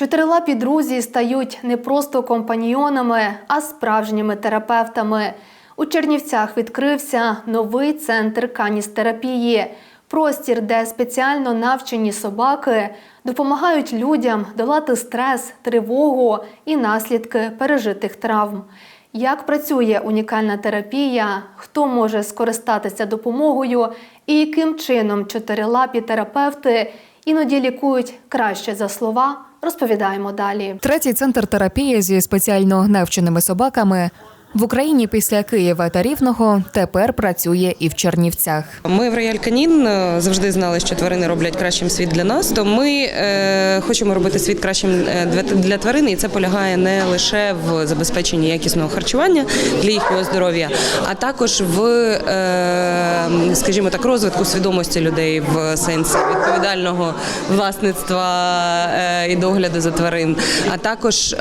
Чотирилапі друзі стають не просто компаньйонами, а справжніми терапевтами. У Чернівцях відкрився новий центр каністерапії. Простір, де спеціально навчені собаки допомагають людям долати стрес, тривогу і наслідки пережитих травм. Як працює унікальна терапія, хто може скористатися допомогою і яким чином чотирилапі терапевти іноді лікують краще за слова, розповідаємо далі. Третій центр терапії зі спеціально гневченими собаками в Україні після Києва та Рівного тепер працює і в Чернівцях. Ми в Рояль Канін е, завжди знали, що тварини роблять кращим світ для нас. То ми е, хочемо робити світ кращим е, для- тварин, і це полягає не лише в забезпеченні якісного харчування для їхнього здоров'я, а також в, е, скажімо так, розвитку свідомості людей в сенсі відповідального власництва е, і догляду за тварин, а також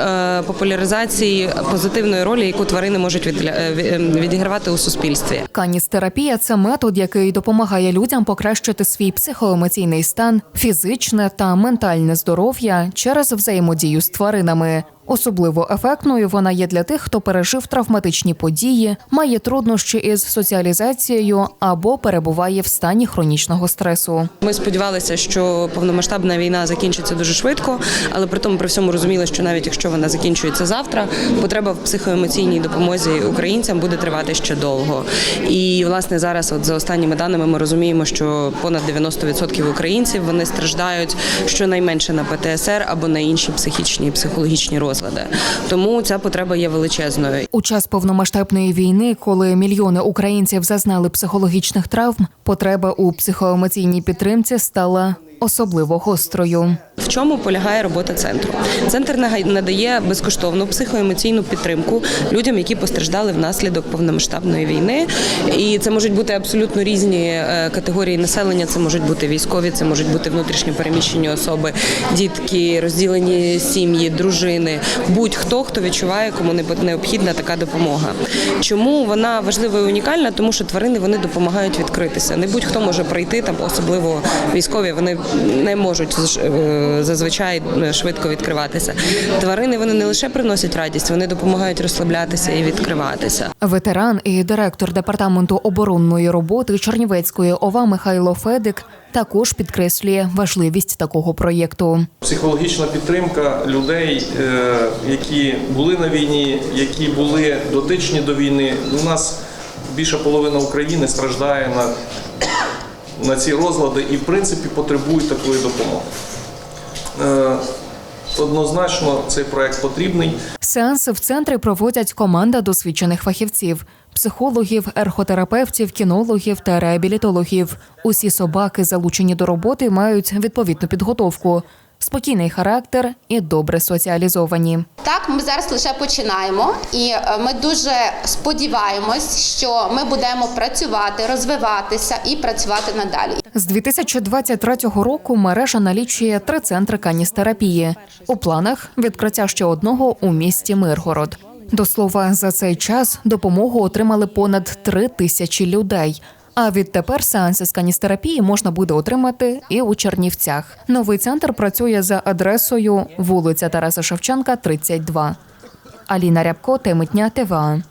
популяризації позитивної ролі, яку тварини можуть е, відігравати у суспільстві. Каністерапія це метод, який допомагає людям покращити свій психоемоційний стан, фізичне та ментальне здоров'я через взаємодію з тваринами. Особливо ефектною вона є для тих, хто пережив травматичні події, має труднощі із соціалізацією або перебуває в стані хронічного стресу. Ми сподівалися, що повномасштабна війна закінчиться дуже швидко, але при тому при всьому розуміли, що навіть якщо вона закінчується завтра, потреба в психоемоційній допомозі українцям буде тривати ще довго. І власне зараз, от за останніми даними, ми розуміємо, що понад 90% українців вони страждають щонайменше на ПТСР або на інші психічні і психологічні розлади. Тому ця потреба є величезною. У час повномасштабної війни, коли мільйони українців зазнали психологічних травм, потреба у психоемоційній підтримці стала особливо гострою. В чому полягає робота центру? Центр надає безкоштовну психоемоційну підтримку людям, які постраждали внаслідок повномасштабної війни. І це можуть бути абсолютно різні е, категорії населення. Це можуть бути військові, це можуть бути внутрішньо переміщені особи, дітки, розділені сім'ї, дружини, будь-хто, хто відчуває, кому необхідна така допомога. Чому вона важлива і унікальна? Тому що тварини вони допомагають відкритися. Не будь-хто може прийти там, особливо військові. Вони не можуть е, зазвичай е, швидко відкриватися. Тварини вони не лише приносять радість, вони допомагають розслаблятися і відкриватися. Ветеран і директор департаменту оборонної роботи Чернівецької ОВА Михайло Федик також підкреслює важливість такого проєкту. Психологічна підтримка людей, е, які були на війні, які були дотичні до війни. У нас більша половина України страждає на, на ці розлади і, в принципі, потребують такої допомоги. Е, Однозначно, цей проект потрібний. Сеанси в центрі проводять команда досвідчених фахівців. Психологів, ерхотерапевтів, кінологів та реабілітологів. Усі собаки, залучені до роботи, мають відповідну підготовку, спокійний характер і добре соціалізовані. Так, ми зараз лише починаємо, і е, ми дуже сподіваємось, що ми будемо працювати, розвиватися і працювати надалі. З 2023 року мережа налічує три центри каністерапії. У планах відкриття ще одного у місті Миргород. До слова, за цей час допомогу отримали понад три тисячі людей. А відтепер сеанси з каністерапії можна буде отримати і у Чернівцях. Новий центр працює за адресою вулиця Тараса Шевченка, 32. Аліна Рябко, Темитня, ТВА.